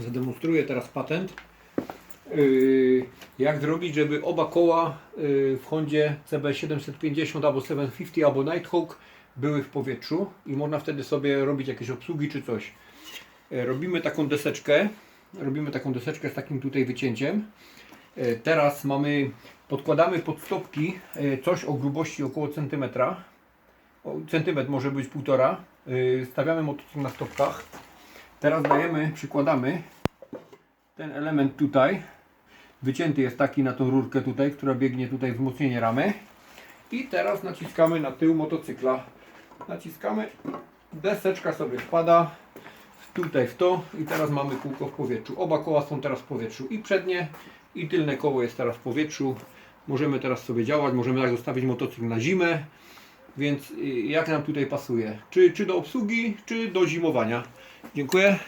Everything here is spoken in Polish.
Zademonstruję teraz patent. Yy, jak zrobić, żeby oba koła yy, w Hondzie CB750 albo 750 albo Nighthawk były w powietrzu i można wtedy sobie robić jakieś obsługi czy coś. Yy, Robimy taką deseczkę. Robimy taką deseczkę z takim tutaj wycięciem. Teraz mamy, podkładamy pod stopki coś o grubości około centymetra. O, centymetr może być półtora. Stawiamy motocykl na stopkach. Teraz dajemy, przykładamy ten element tutaj. Wycięty jest taki na tą rurkę tutaj, która biegnie tutaj wzmocnienie ramy. I teraz naciskamy na tył motocykla. Naciskamy, deseczka sobie wpada tutaj w to i teraz mamy kółko w powietrzu. Oba koła są teraz w powietrzu. I przednie i tylne koło jest teraz w powietrzu. Możemy teraz sobie działać, możemy tak zostawić motocykl na zimę. Więc y, jak nam tutaj pasuje? Czy, czy do obsługi, czy do zimowania? 你龟。